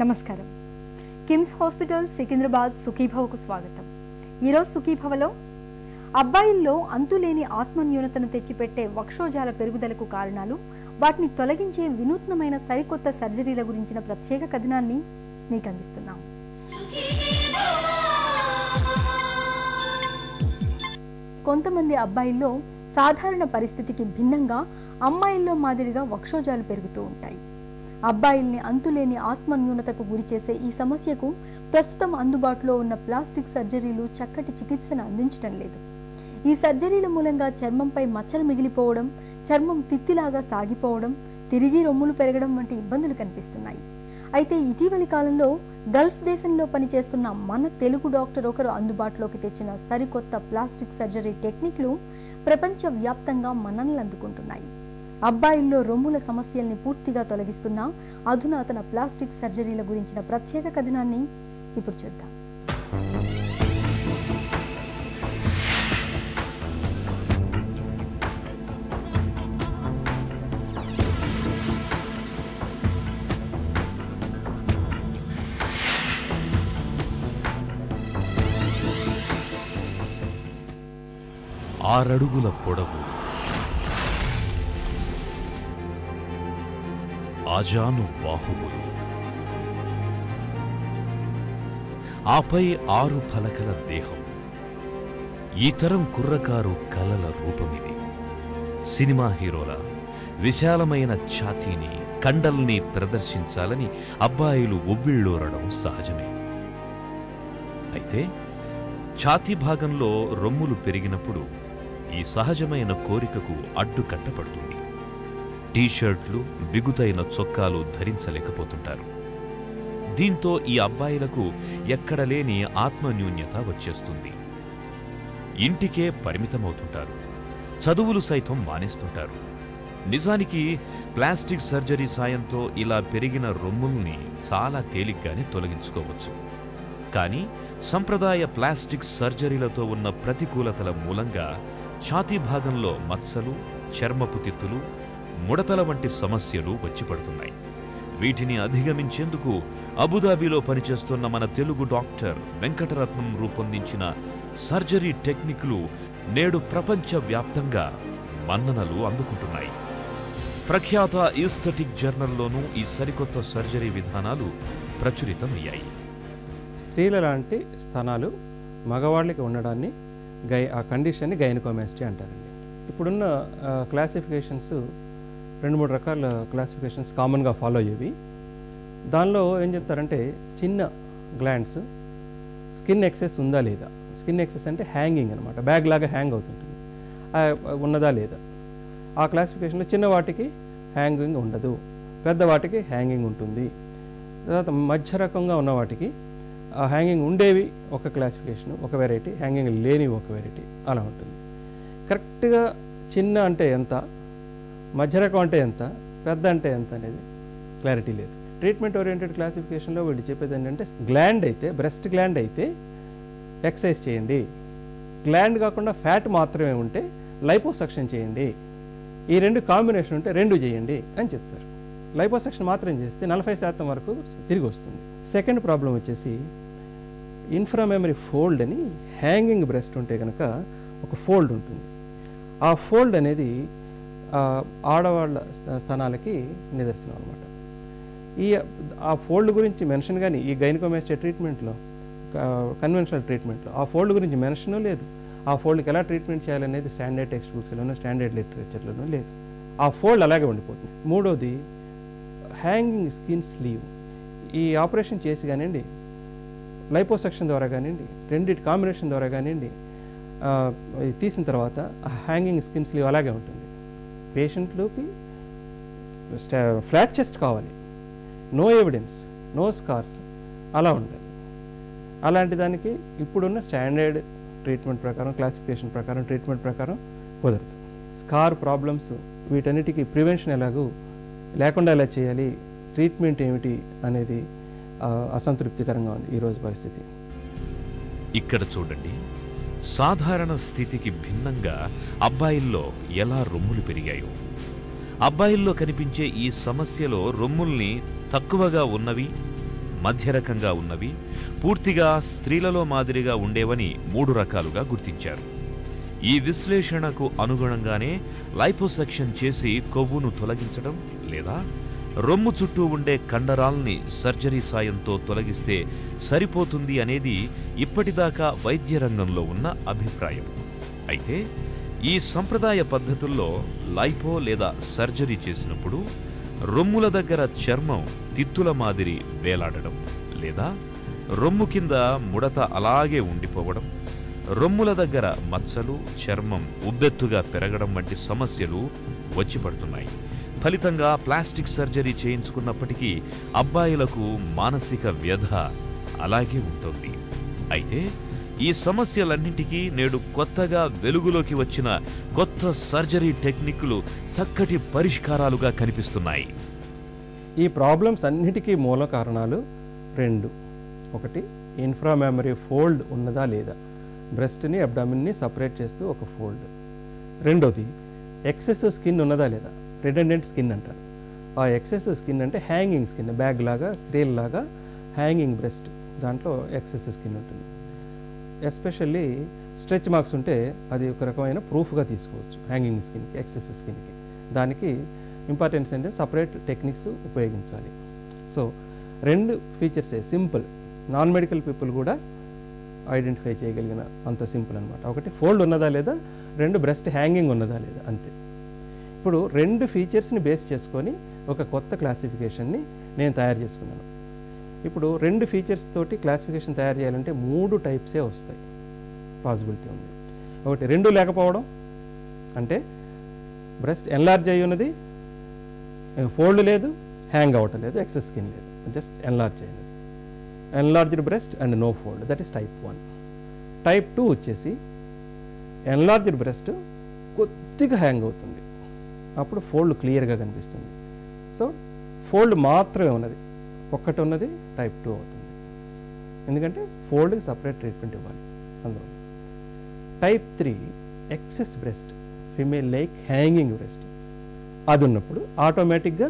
నమస్కారం. కిమ్స్ హాస్పిటల్ సికింద్రాబాద్ సుఖీభవకు స్వాగతం. ఈరోజు సుఖీభవలో అబ్బాయిల్లో అంతులేని ఆత్మన్యూనతను తెచ్చిపెట్టే వక్షోజాల పెరుగుదలకు కారణాలు వాటిని తొలగించే వినూత్నమైన సరికొత్త సర్జరీల గురించిన ప్రత్యేక కథనాన్ని మీకు అందిస్తున్నాం. కొంతమంది అబ్బాయిల్లో సాధారణ పరిస్థితికి భిన్నంగా అమ్మాయిల్లో మాదిరిగా వక్షోజాలు పెరుగుతూ ఉంటాయి. అబ్బాయిల్ని అంతులేని ఆత్మన్యూనతకు గురిచేసే ఈ సమస్యకు ప్రస్తుతం అందుబాటులో ఉన్న ప్లాస్టిక్ సర్జరీలు చక్కటి చికిత్సను అందించడం లేదు. ఈ సర్జరీల మూలంగా చర్మంపై మచ్చలు మిగిలిపోవడం చర్మం తిత్తిలాగా సాగిపోవడం తిరిగి రొమ్ములు పెరగడం వంటి ఇబ్బందులు కనిపిస్తున్నాయి. అయితే ఇటీవలి కాలంలో గల్ఫ్ దేశంలో పనిచేస్తున్న మన తెలుగు డాక్టర్ ఒకరు అందుబాటులోకి తెచ్చిన సరికొత్త ప్లాస్టిక్ సర్జరీ టెక్నిక్లు ప్రపంచ వ్యాప్తంగా అందుకుంటున్నాయి. అబ్బాయిల్లో రొమ్ముల సమస్యల్ని పూర్తిగా తొలగిస్తున్న అధునాతన ప్లాస్టిక్ సర్జరీల గురించిన ప్రత్యేక కథనాన్ని ఇప్పుడు చూద్దాం. ఆరడుగుల పొడవు. ఆజాను బాహువులు ఆపై ఆరు ఫలకల దేహం. ఈ తరం కుర్రకారు కలల రూపమిది. సినిమా హీరోల విశాలమైన ఛాతీని కండల్ని ప్రదర్శించాలని అబ్బాయిలు ఒవ్విళ్ళూరడం సహజమే. అయితే ఛాతీ భాగంలో రొమ్ములు పెరిగినప్పుడు ఈ సహజమైన కోరికకు అడ్డుకట్టపడుతుంది టీషర్ట్లు బిగుతైన చొక్కాలు ధరించలేకపోతుంటారు. దీంతో ఈ అబ్బాయిలకు ఎక్కడ లేని ఆత్మన్యూన్యత వచ్చేస్తుంది. ఇంటికే పరిమితమవుతుంటారు. చదువులు సైతం మానేస్తుంటారు. నిజానికి ప్లాస్టిక్ సర్జరీ సాయంతో ఇలా పెరిగిన రొమ్ముల్ని చాలా తేలిగ్గానే తొలగించుకోవచ్చు. కానీ సంప్రదాయ ప్లాస్టిక్ సర్జరీలతో ఉన్న ప్రతికూలతల మూలంగా ఛాతీ భాగంలో మచ్చలు చర్మపు తిత్తులు ముడతల వంటి సమస్యలు వచ్చిపడుతున్నాయి వీటిని అధిగమించేందుకు అబుదాబిలో పనిచేస్తున్న మన తెలుగు డాక్టర్ వెంకటరత్నం రూపొందించిన సర్జరీ టెక్నిక్లు నేడు ప్రపంచ వ్యాప్తంగా మన్ననలు అందుకుంటున్నాయి. ప్రఖ్యాత ఈస్థెటిక్ జర్నల్లోనూ ఈ సరికొత్త సర్జరీ విధానాలు ప్రచురితమయ్యాయి. స్త్రీల లాంటి స్థానాలు మగవాళ్ళకి ఉండడాన్ని గై ఆ కండిషన్ని గైనకోమాస్టీ అంటారండి. ఇప్పుడున్న క్లాసిఫికేషన్స్ రెండు మూడు రకాల క్లాసిఫికేషన్స్ కామన్గా ఫాలో అయ్యేవి. దానిలో ఏం చెప్తారంటే చిన్న గ్లాండ్స్ స్కిన్ ఎక్సెస్ ఉందా లేదా? స్కిన్ ఎక్సెస్ అంటే హ్యాంగింగ్ అనమాట బ్యాగ్ లాగా హ్యాంగ్ అవుతుంటుంది. ఉన్నదా లేదా? ఆ క్లాసిఫికేషన్లో చిన్న వాటికి హ్యాంగింగ్ ఉండదు. పెద్ద వాటికి హ్యాంగింగ్ ఉంటుంది. తర్వాత మధ్య రకంగా ఉన్న వాటికి ఆ హ్యాంగింగ్ ఉండేవి ఒక క్లాసిఫికేషన్ ఒక వెరైటీ హ్యాంగింగ్ లేనివి ఒక వెరైటీ అలా ఉంటుంది. కరెక్ట్గా చిన్న అంటే ఎంత? మధ్య రకం అంటే ఎంత పెద్ద అంటే ఎంత అనేది క్లారిటీ లేదు. ట్రీట్మెంట్ ఓరియంటెడ్ క్లాసిఫికేషన్లో వీళ్ళు చెప్పేది ఏంటంటే గ్లాండ్ అయితే బ్రెస్ట్ గ్లాండ్ అయితే ఎక్సర్సైజ్ చేయండి. గ్లాండ్ కాకుండా ఫ్యాట్ మాత్రమే ఉంటే లైపోసక్షన్ చేయండి. ఈ రెండు కాంబినేషన్ ఉంటే రెండు చేయండి అని చెప్తారు. లైపోసక్షన్ మాత్రం చేస్తే నలభై శాతం వరకు తిరిగి వస్తుంది. సెకండ్ ప్రాబ్లం వచ్చేసి ఇన్ఫ్రామెమరీ ఫోల్డ్ అని హ్యాంగింగ్ బ్రెస్ట్ ఉంటే కనుక ఒక ఫోల్డ్ ఉంటుంది. ఆ ఫోల్డ్ అనేది ఆడవాళ్ళ స్థానాలకి నిదర్శనం అనమాట ఈ ఆ ఫోల్డ్ గురించి మెన్షన్ కానీ ఈ గైనకోమేస్టే ట్రీట్మెంట్లో కన్వెన్షనల్ ట్రీట్మెంట్లో ఆ ఫోల్డ్ గురించి మెన్షన్ లేదు. ఆ ఫోల్డ్కి ఎలా ట్రీట్మెంట్ చేయాలనేది స్టాండర్డ్ టెక్స్ట్ బుక్స్లోనూ స్టాండర్డ్ లిటరేచర్లోనూ లేదు. ఆ ఫోల్డ్ అలాగే ఉండిపోతుంది. మూడోది హ్యాంగింగ్ స్కిన్ స్లీవ్. ఈ ఆపరేషన్ చేసి కానివ్వండి లైపోసెక్షన్ ద్వారా కానివ్వండి రెండింటి కాంబినేషన్ ద్వారా కానివ్వండి తీసిన తర్వాత ఆ హ్యాంగింగ్ స్కిన్ స్లీవ్ అలాగే ఉంటుంది. పేషెంట్లోకి ఫ్లాట్ చెస్ట్ కావాలి. నో ఎవిడెన్స్ నో స్కార్స్ అలా ఉండాలి. అలాంటి దానికి ఇప్పుడున్న స్టాండర్డ్ ట్రీట్మెంట్ ప్రకారం క్లాసిఫికేషన్ ప్రకారం ట్రీట్మెంట్ ప్రకారం కుదరదు. స్కార్ ప్రాబ్లమ్స్ వీటన్నిటికీ ప్రివెన్షన్ ఎలాగూ లేకుండా ఎలా చేయాలి ట్రీట్మెంట్ ఏమిటి అనేది అసంతృప్తికరంగా ఉంది ఈరోజు పరిస్థితి. ఇక్కడ చూడండి. సాధారణ స్థితికి భిన్నంగా అబ్బాయిల్లో ఎలా రొమ్ములు పెరిగాయో. అబ్బాయిల్లో కనిపించే ఈ సమస్యలో రొమ్ముల్ని తక్కువగా ఉన్నవి మధ్యరకంగా ఉన్నవి పూర్తిగా స్త్రీలలో మాదిరిగా ఉండేవని మూడు రకాలుగా గుర్తించారు. ఈ విశ్లేషణకు అనుగుణంగానే లైపోసెక్షన్ చేసి కొవ్వును తొలగించడం లేదా రొమ్ము చుట్టూ ఉండే కండరాల్ని సర్జరీ సాయంతో తొలగిస్తే సరిపోతుంది అనేది ఇప్పటిదాకా వైద్య రంగంలో ఉన్న అభిప్రాయం. అయితే ఈ సంప్రదాయ పద్ధతుల్లో లైపో లేదా సర్జరీ చేసినప్పుడు రొమ్ముల దగ్గర చర్మం తిత్తుల మాదిరి వేలాడడం లేదా రొమ్ము కింద ముడత అలాగే ఉండిపోవడం రొమ్ముల దగ్గర మచ్చలు చర్మం ఉబ్బెత్తుగా పెరగడం వంటి సమస్యలు వచ్చి పడుతున్నాయి. ఫలితంగా ప్లాస్టిక్ సర్జరీ చేయించుకున్నప్పటికీ అబ్బాయిలకు మానసిక వ్యధ అలాగే ఉంటుంది. అయితే ఈ సమస్యలన్నింటికీ నేడు కొత్తగా వెలుగులోకి వచ్చిన కొత్త సర్జరీ టెక్నిక్లు చక్కటి పరిష్కారాలుగా కనిపిస్తున్నాయి. ఈ ప్రాబ్లమ్స్ అన్నిటికీ మూల కారణాలు రెండు. ఒకటి ఇన్ఫ్రా మెమరీ ఫోల్డ్ ఉన్నదా లేదా? బ్రెస్ట్ని అబ్డామిన్ని సపరేట్ చేస్తూ ఒక ఫోల్డ్ రెండోది ఎక్సెసివ్ స్కిన్ ఉన్నదా లేదా? రిటెండెంట్ స్కిన్ అంటారు. ఆ ఎక్సెసివ్ స్కిన్ అంటే హ్యాంగింగ్ స్కిన్ బ్యాగ్ లాగా స్త్రీల్లాగా హ్యాంగింగ్ బ్రెస్ట్ దాంట్లో ఎక్సెసివ్ స్కిన్ ఉంటుంది. ఎస్పెషల్లీ స్ట్రెచ్ మార్క్స్ ఉంటే అది ఒక రకమైన ప్రూఫ్గా తీసుకోవచ్చు హ్యాంగింగ్ స్కిన్కి ఎక్సెసివ్ స్కిన్కి దానికి ఇంపార్టెన్స్ అంటే సపరేట్ టెక్నిక్స్ ఉపయోగించాలి. సో రెండు ఫీచర్సే సింపుల్ నాన్ మెడికల్ పీపుల్ కూడా ఐడెంటిఫై చేయగలిగిన అంత సింపుల్ అనమాట ఒకటి ఫోల్డ్ ఉన్నదా లేదా? రెండు బ్రెస్ట్ హ్యాంగింగ్ ఉన్నదా లేదా? అంతే. ఇప్పుడు రెండు ఫీచర్స్ని బేస్ చేసుకొని ఒక కొత్త క్లాసిఫికేషన్ని నేను తయారు చేసుకున్నాను. ఇప్పుడు రెండు ఫీచర్స్ తోటి క్లాసిఫికేషన్ తయారు చేయాలంటే మూడు టైప్సే వస్తాయి. పాసిబిలిటీ ఉంది. ఒకటి రెండు లేకపోవడం అంటే బ్రెస్ట్ ఎన్లార్జ్ అయి ఉన్నది ఫోల్డ్ లేదు హ్యాంగ్ అవ్వటం లేదు ఎక్సెస్ స్కిన్ లేదు జస్ట్ ఎన్లార్జ్ అయినది. Enlarged breast and no fold that is type one type two వచ్చేసి ఎన్లార్జ్డ్ బ్రెస్ట్ కొద్దిగా హ్యాంగ్ అవుతుంది. అప్పుడు ఫోల్డ్ క్లియర్గా కనిపిస్తుంది. సో ఫోల్డ్ మాత్రమే ఉన్నది. ఒక్కటి ఉన్నది టైప్ టూ అవుతుంది. ఎందుకంటే ఫోల్డ్కి సపరేట్ ట్రీట్మెంట్ ఇవ్వాలి అందువల్ల type three excess breast female like hanging breast. అది ఉన్నప్పుడు ఆటోమేటిక్గా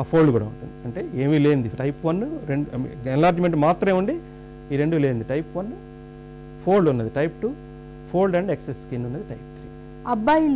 ఆ ఫోల్డ్ కూడా ఉంటుంది. అంటే ఏమీ లేనిది. టైప్ వన్ రెండు ఎన్లార్జ్మెంట్ మాత్రమే ఉండి ఈ రెండు లేనిది. టైప్ వన్ ఫోల్డ్ ఉన్నది type two fold and excess skin ఉన్నది టైప్ త్రీ. అబ్బాయి